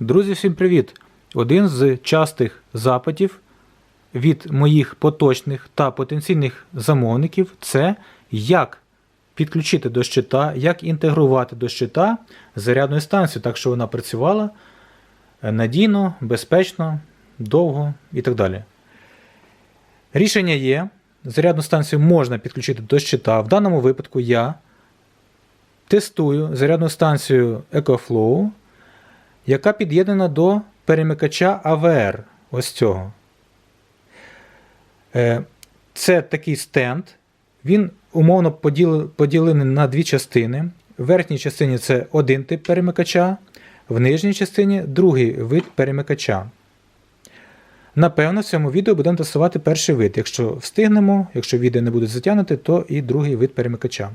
Друзі, всім привіт! Один з частих запитів від моїх поточних та потенційних замовників це як підключити до щита, як інтегрувати до щита зарядну станцію, так що вона працювала надійно, безпечно, довго і так далі. Рішення є. Зарядну станцію можна підключити до щита. В даному випадку я тестую зарядну станцію EcoFlow, яка під'єднана до перемикача AVR. Ось цього. Е, Це такий стенд. Він умовно поділений на дві частини. В верхній частині це один тип перемикача, в нижній частині другий вид перемикача. Напевно, в цьому відео будемо тестувати перший вид. Якщо встигнемо, якщо відео не буде затягнути, то і другий вид перемикача.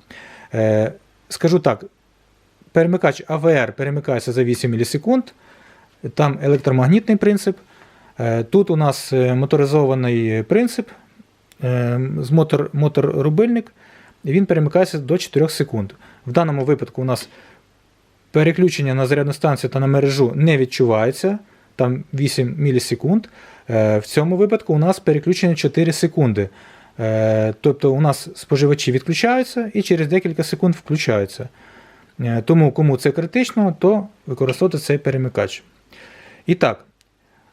Е, скажу так: перемикач AVR перемикається за 8 мілісекунд, там електромагнітний принцип. Е, Тут у нас е, моторизований принцип е, мотор, мотор-рубильник, він перемикається до 4 секунд. В даному випадку у нас переключення на зарядну станцію та на мережу не відчувається, там 8 мілісекунд. В цьому випадку у нас переключення 4 секунди. Тобто у нас споживачі відключаються і через декілька секунд включаються. Е, Тому, кому це критично, то використовувати цей перемикач. І так,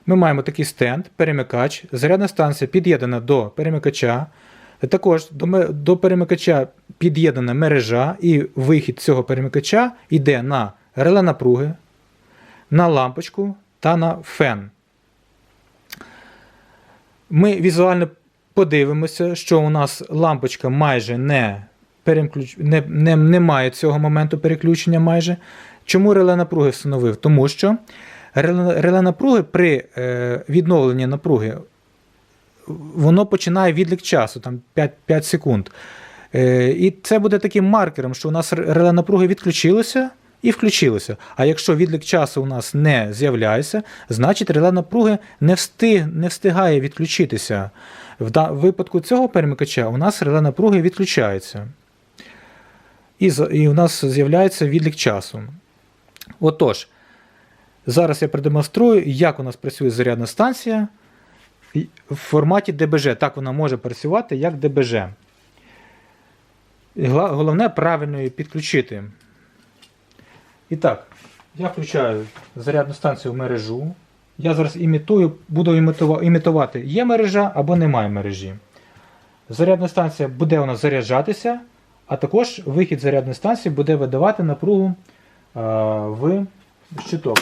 ми маємо такий стенд, перемикач, зарядна станція під'єднана до перемикача. Також до, перемикача під'єднана мережа, і вихід цього перемикача йде на реле напруги, на лампочку та на фен. Ми візуально подивимося, що у нас лампочка майже не, переключ... не, не, не має цього моменту переключення майже. Чому реле напруги встановив? Тому що реле, напруги при е, відновленні напруги воно починає відлік часу, там 5, 5 секунд. Е, і це буде таким маркером, що у нас реле напруги відключилося і включилося. А якщо відлік часу у нас не з'являється, значить реле напруги не, встиг, не встигає відключитися. В випадку цього перемикача у нас реле напруги відключається. І, і у нас з'являється відлік часу. Отож, зараз я продемонструю, як у нас працює зарядна станція в форматі ДБЖ. Так вона може працювати як ДБЖ. Головне правильно її підключити. І так, я включаю зарядну станцію в мережу. Я зараз імітую, буду імітувати, є мережа або немає мережі. Зарядна станція буде у нас заряджатися, а також вихід зарядної станції буде видавати напругу а, в щиток.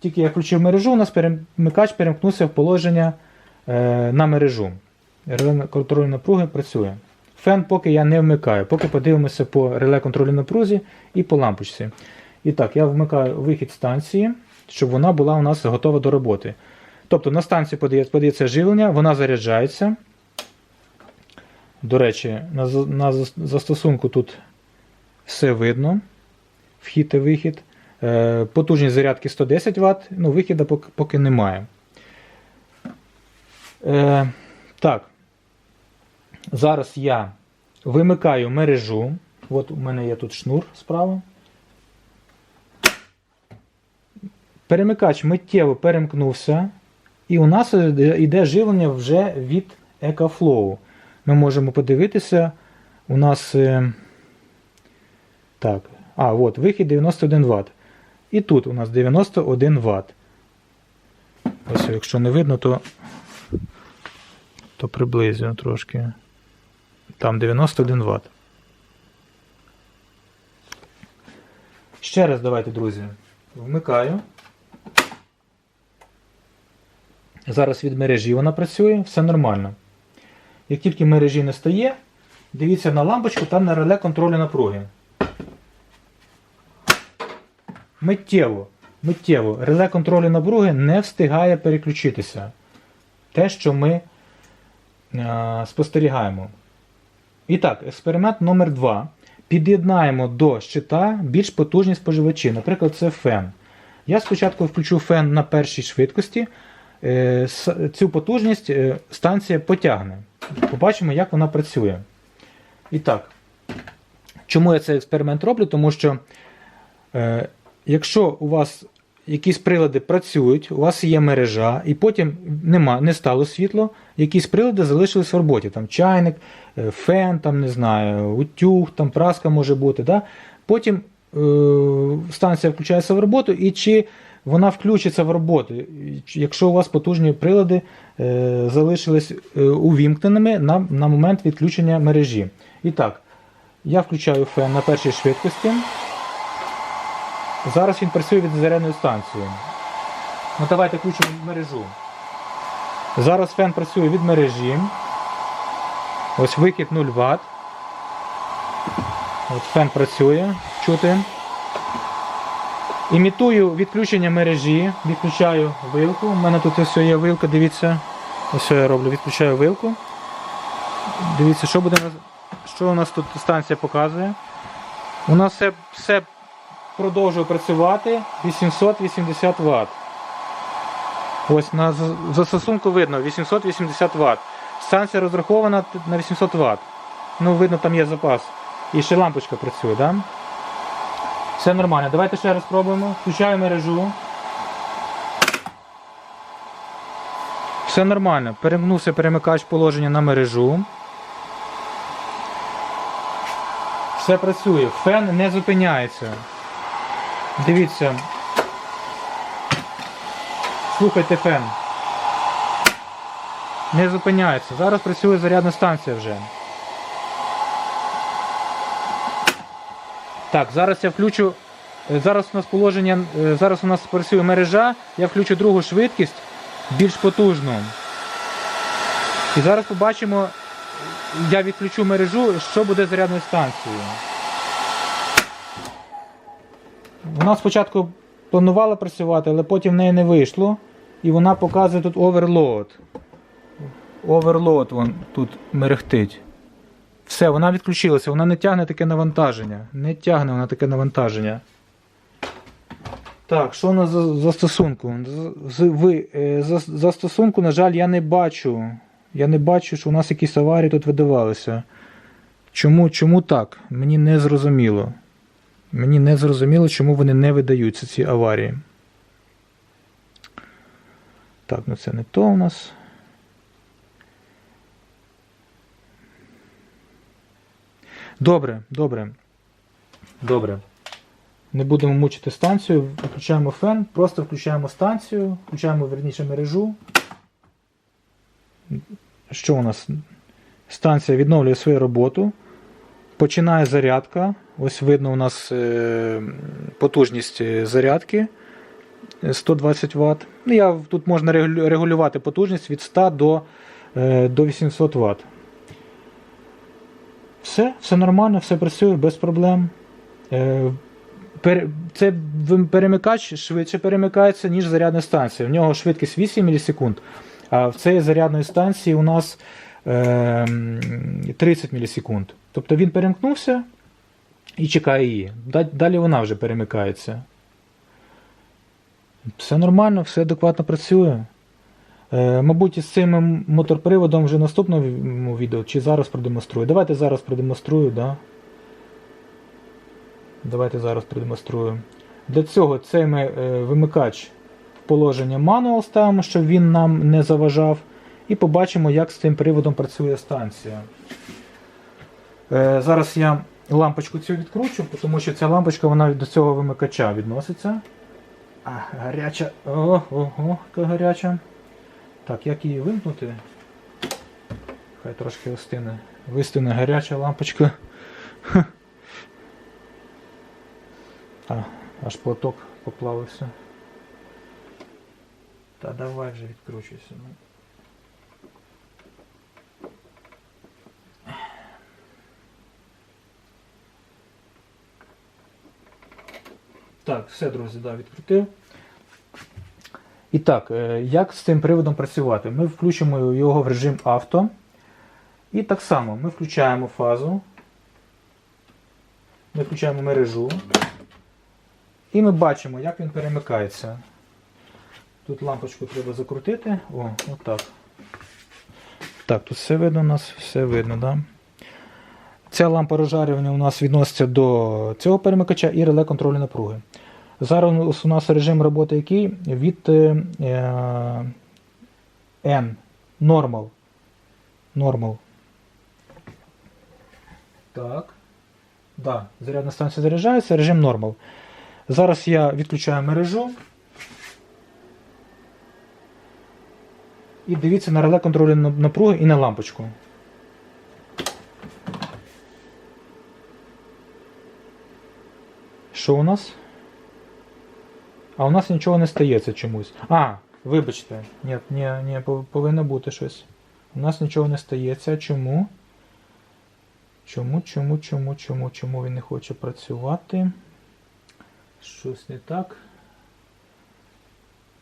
Тільки я включив мережу, у нас перемикач перемкнувся в положення е, на мережу. Реле контролю напруги працює. Фен поки я не вмикаю, поки подивимося по реле контролю напрузі і по лампочці. І так, я вмикаю вихід станції, щоб вона була у нас готова до роботи. Тобто на станцію подається живлення, вона заряджається. До речі, на, застосунку тут все видно. Вхід і вихід. Е, потужність зарядки 110 Вт, ну, вихіда поки немає. Е, так. Зараз я вимикаю мережу. От у мене є тут шнур справа. Перемикач миттєво перемкнувся, і у нас йде живлення вже від EcoFlow. Ми можемо подивитися. У нас. е, Так. А, от, вихід 91 Вт. І тут у нас 91 Вт. Ось, якщо не видно, то, то приблизно трошки. Там 91 Вт. Ще раз давайте, друзі. Вмикаю. Зараз від мережі вона працює, все нормально. Як тільки мережі не стає, дивіться на лампочку та на реле контролю напруги. Миттєво, миттєво, реле контролю напруги не встигає переключитися. Те, що ми е, спостерігаємо. І так, експеримент номер 2. Під'єднаємо до щита більш потужні споживачі. Наприклад, це фен. Я спочатку включу фен на першій швидкості. Е, Цю потужність е, станція потягне. Побачимо, як вона працює. І так, чому я цей експеримент роблю? Тому що, е, якщо у вас якісь прилади працюють, у вас є мережа, і потім нема, не стало світло, якісь прилади залишились в роботі. Там чайник, е, фен, там, не знаю, утюг, там праска може бути. Да? Потім станція включається в роботу, і чи вона включиться в роботу, якщо у вас потужні прилади е, залишились е, увімкненими на, на момент відключення мережі. І так, я включаю фен на першій швидкості. Зараз він працює від зарядної станції. Ну давайте включимо мережу. Зараз фен працює від мережі. Ось викид 0 Вт. От фен працює, чути. Імітую відключення мережі, відключаю вилку. У мене тут ось є вилка, дивіться. Ось я роблю, відключаю вилку. Дивіться, що буде що у нас тут станція показує. У нас все, все продовжує працювати 880 Вт. Ось на застосунку видно 880 Вт. Станція розрахована на 800 Вт. Ну, видно, там є запас. І ще лампочка працює, так? Да? Все нормально. Давайте ще раз спробуємо. Включаю мережу. Все нормально. Перемкнувся перемикач положення на мережу. Все працює. Фен не зупиняється. Дивіться. Слухайте фен. Не зупиняється. Зараз працює зарядна станція вже. Так, зараз я включу. е, Зараз у нас положення. е, Зараз у нас працює мережа. Я включу другу швидкість, більш потужну. І зараз побачимо. Я відключу мережу, що буде зарядною станцією. Вона спочатку планувала працювати, але потім в неї не вийшло. І вона показує тут оверлоад. Оверлоад вон тут мерехтить. Все, вона відключилася, вона не тягне таке навантаження. Не тягне вона таке навантаження. Так, що у нас за застосунку? Ви, е, за, застосунку, на жаль, я не бачу. Я не бачу, що у нас якісь аварії тут видавалися. Чому, чому так? Мені не зрозуміло. Мені не зрозуміло, чому вони не видаються, ці аварії. Так, ну це не то у нас. Добре, добре. Добре. Не будемо мучити станцію. Включаємо фен, просто включаємо станцію, включаємо верніше мережу. Що у нас? Станція відновлює свою роботу. Починає зарядка. Ось видно у нас е, потужність е, зарядки е, 120 Вт. Ну, я, тут можна регулювати потужність від 100 до, е, до 800 Вт. Все, все нормально, все працює без проблем. Е, Це перемикач швидше перемикається, ніж зарядна станція. В нього швидкість 8 мілісекунд, а в цієї зарядної станції у нас е, 30 мілісекунд. Тобто він перемкнувся і чекає її. Далі вона вже перемикається. Все нормально, все адекватно працює. Е, мабуть, із цим моторприводом вже в наступному відео, чи зараз продемонструю. Давайте зараз продемонструю, да? Давайте зараз продемонструю. Для цього цей ми е, вимикач положення мануал ставимо, щоб він нам не заважав. І побачимо, як з цим приводом працює станція. Е, зараз я лампочку цю відкручу, тому що ця лампочка вона до цього вимикача відноситься. А, гаряча. Ого, яка гаряча. Так, як її вимкнути? Хай трошки остине. Вистине гаряча лампочка. А, аж платок поплавився. Та давай вже відкручуйся. Ну. Так, все, друзі, да, відкрутив. І так, е, як з цим приводом працювати? Ми включимо його в режим авто. І так само ми включаємо фазу. Ми включаємо мережу. І ми бачимо, як він перемикається. Тут лампочку треба закрутити. О, отак. Так, тут все видно у нас, все видно, да? Ця лампа розжарювання у нас відноситься до цього перемикача і реле контролю напруги. Зараз у нас режим роботи який? Від е, е, N. Normal. Normal. Так. Да, зарядна станція заряджається, режим Normal. Зараз я відключаю мережу. І дивіться на реле контролю напруги і на лампочку. Що у нас? А у нас нічого не стається чомусь. А, вибачте. Ні, ні, ні, повинно бути щось. У нас нічого не стається. Чому? Чому, чому, чому, чому, чому він не хоче працювати? Щось не так.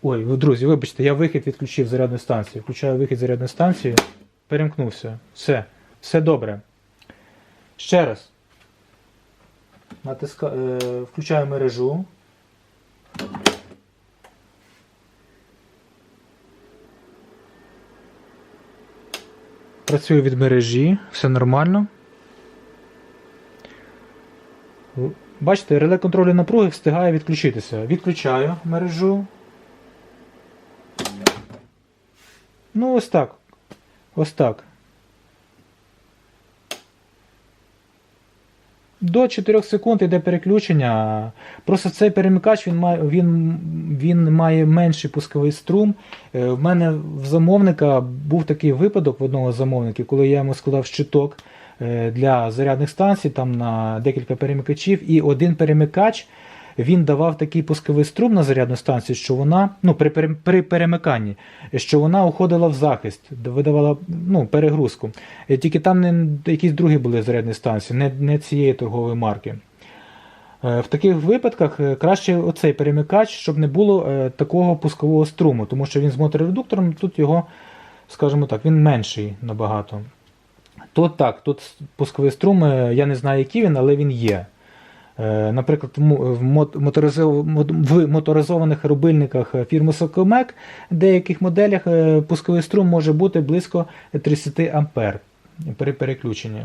Ой, друзі, вибачте, я вихід відключив зарядної станції. Включаю вихід зарядної станції. Перемкнувся. Все. Все добре. Ще раз. Натиска... Е, включаю мережу. Працюю від мережі, все нормально. Бачите, реле контролю напруги встигає відключитися. Відключаю мережу. Ну, ось так. Ось так. До 4 секунд йде переключення. Просто цей перемикач він має, він, він має менший пусковий струм. Е, В мене в замовника був такий випадок в одного з замовників, коли я йому складав щиток е, для зарядних станцій там на декілька перемикачів, і один перемикач він давав такий пусковий струм на зарядну станцію, що вона, ну, при, при перемиканні, що вона уходила в захист, видавала ну, перегрузку. Тільки там не якісь другі були зарядні станції, не, не цієї торгової марки. Е, В таких випадках е, краще оцей перемикач, щоб не було е, такого пускового струму, тому що він з моторедуктором, тут його, скажімо так, він менший набагато. Тут так, тут пусковий струм, я не знаю, який він, але він є. Е, Наприклад, в мо- в мот- моторизов- мот- в моторизованих рубильниках е, фірми Socomec в деяких моделях е, пусковий струм може бути близько 30 А при переключенні.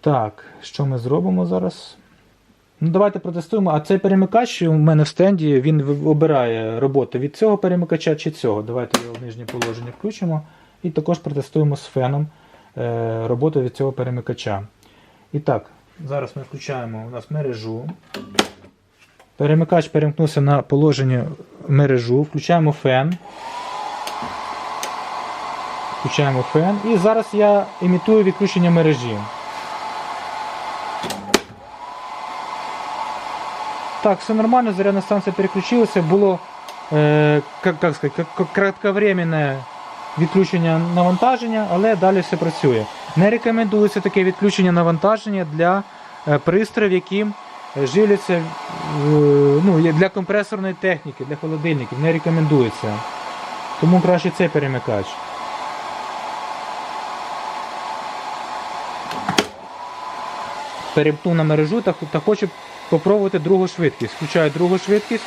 Так, що ми зробимо зараз? Ну, давайте протестуємо. А цей перемикач у мене в стенді він обирає роботу від цього перемикача чи цього. Давайте його в нижнє положення включимо. І також протестуємо з феном роботу від цього перемикача. І так, зараз ми включаємо у нас мережу. Перемикач перемкнувся на положення мережу. Включаємо фен. Включаємо фен. І зараз я імітую відключення мережі. Так, все нормально, зарядна станція переключилася. Було е, как, как как- кратковременне відключення навантаження, але далі все працює. Не рекомендується таке відключення навантаження для е, пристроїв, які е, живляться е, ну, для компресорної техніки, для холодильників. Не рекомендується. Тому краще цей перемикач. Перемкнув на мережу та, та хочу попробувати другу швидкість. Включаю другу швидкість.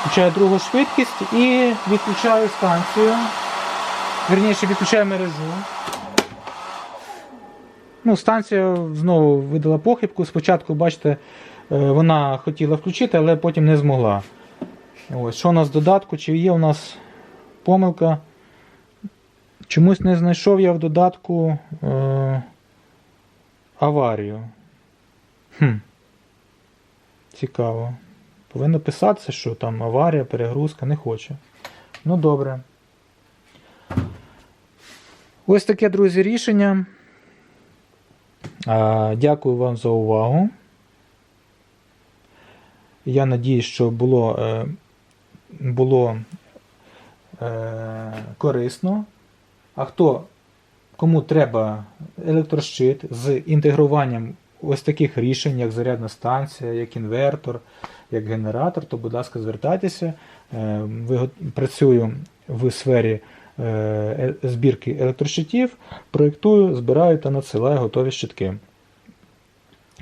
Включаю другу швидкість і відключаю станцію. Верніше відключаю мережу. Ну, станція знову видала похибку. Спочатку, бачите, е, вона хотіла включити, але потім не змогла. Ось, що у нас в додатку? Чи є у нас помилка? Чомусь не знайшов я в додатку е, аварію. Хм. Цікаво. Повинно писатися, що там аварія, перегрузка, не хоче. Ну добре. Ось таке, друзі, рішення. Дякую вам за увагу. Я надіюсь, що було, е, було е, корисно. А хто, кому треба електрощит з інтегруванням ось таких рішень, як зарядна станція, як інвертор, як генератор, то, будь ласка, звертайтеся. Е, Працюю в сфері збірки електрощитів, проєктую, збираю та надсилаю готові щитки.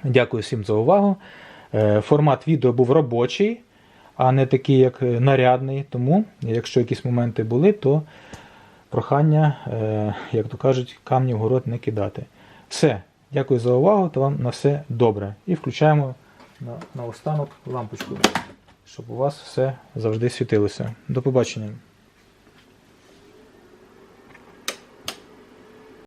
Дякую всім за увагу. Е, Формат відео був робочий, а не такий, як е, нарядний. Тому, якщо якісь моменти були, то прохання, е, як то кажуть, камні в город не кидати. Все. Дякую за увагу та вам на все добре. І включаємо на, на останок лампочку, щоб у вас все завжди світилося. До побачення.